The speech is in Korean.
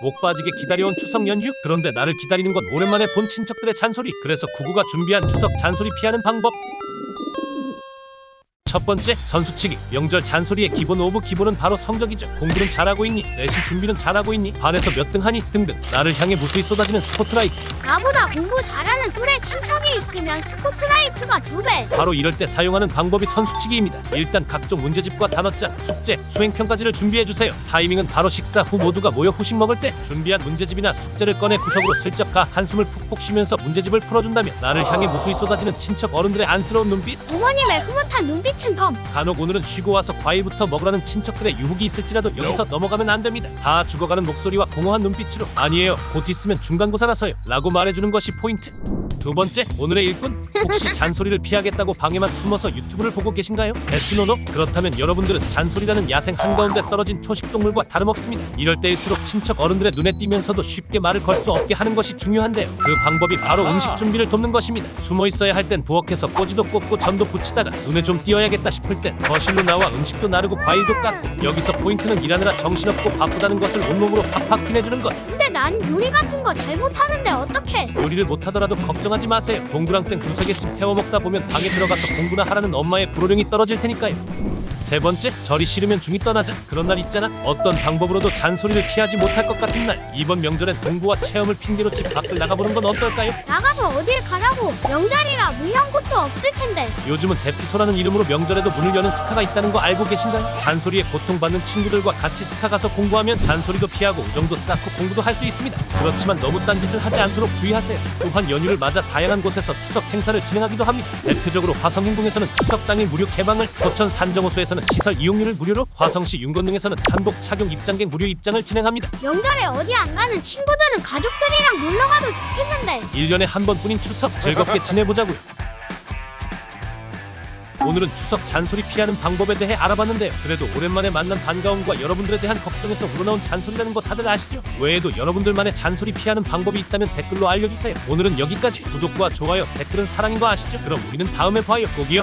목 빠지게 기다려온 추석 연휴? 그런데 나를 기다리는 건 오랜만에 본 친척들의 잔소리. 그래서 구구가 준비한 추석 잔소리 피하는 방법 첫 번째 선수치기 명절 잔소리의 기본 오브 기본은 바로 성적이죠 공부는 잘하고 있니? 내신 준비는 잘하고 있니? 반에서 몇 등 하니? 등등. 나를 향해 무수히 쏟아지는 스포트라이트. 나보다 공부 잘하는 또래 친척이 있으면 스포트라이트가 두 배. 바로 이럴 때 사용하는 방법이 선수치기입니다. 일단 각종 문제집과 단어장, 숙제, 수행평가지를 준비해주세요. 타이밍은 바로 식사 후 모두가 모여 후식 먹을 때 준비한 문제집이나 숙제를 꺼내 구석으로 슬쩍 가 한숨을 푹푹 쉬면서 문제집을 풀어준다면 나를 향해 무수히 쏟아지는 친척 어른들의 안쓰러운 눈빛. 부모님의 흐뭇한 눈빛 은 덤. 간혹 오늘은 쉬고 와서 과일부터 먹으라는 친척들의 유혹이 있을지라도 여기서 넘어가면 안 됩니다. 다 죽어가는 목소리와 공허한 눈빛으로 아니에요. 곧 있으면 중간고사라서요. 라고 말해주는 것이 포인트. 두 번째, 오늘의 일꾼. 혹시 잔소리를 피하겠다고 방에만 숨어서 유튜브를 보고 계신가요? 대치노노? 그렇다면 여러분들은 잔소리라는 야생 한가운데 떨어진 초식동물과 다름없습니다. 이럴 때일수록 친척 어른들의 눈에 띄면서도 쉽게 말을 걸 수 없게 하는 것이 중요한데요. 그 방법이 바로 음식 준비를 돕는 것입니다. 숨어 있어야 할 땐 부엌에서 꼬지도 꽂고 전도 붙이다가 눈에 좀 띄어야겠다 싶을 땐 거실로 나와 음식도 나르고 과일도 깎고 여기서 포인트는 일하느라 정신없고 바쁘다는 것을 온몸으로 팍팍 티내주는 것. 난 요리 같은 거 잘 못하는데 어떡해? 요리를 못하더라도 걱정하지 마세요. 동그랑땡 두세 개쯤 태워 먹다 보면 방에 들어가서 공부나 하라는 엄마의 불호령이 떨어질 테니까요. 세 번째, 절이 싫으면 중이 떠나자. 그런 날 있잖아. 어떤 방법으로도 잔소리를 피하지 못할 것 같은 날. 이번 명절엔 공부와 체험을 핑계로 집 밖을 나가보는 건 어떨까요? 나가서 어딜 가라고? 명절이라 문 연 곳도 없을 텐데. 요즘은 대피소라는 이름으로 명절에도 문을 여는 스카가 있다는 거 알고 계신가요? 잔소리에 고통받는 친구들과 같이 스카 가서 공부하면 잔소리도 피하고 우정도 쌓고 공부도 할 수 있습니다. 그렇지만 너무 딴짓을 하지 않도록 주의하세요. 또한 연휴를 맞아 다양한 곳에서 추석 행사를 진행하기도 합니다. 대표적으로 화성행궁에서는 추석 당일 무료 개방을, 포천 산정호수 에서는 시설 이용료를 무료로, 화성시 윤건동에서는 한복 착용 입장객 무료 입장을 진행합니다. 명절에 어디 안 가는 친구들은 가족들이랑 놀러 가도 좋겠는데. 1년에 한 번뿐인 추석 즐겁게 지내보자고요. 오늘은 추석 잔소리 피하는 방법에 대해 알아봤는데요. 그래도 오랜만에 만난 반가움과 여러분들에 대한 걱정에서 우러나온 잔소리라는 거 다들 아시죠? 외에도 여러분들만의 잔소리 피하는 방법이 있다면 댓글로 알려주세요. 오늘은 여기까지. 구독과 좋아요, 댓글은 사랑인 거 아시죠? 그럼 우리는 다음에 봐요. 꼭이요.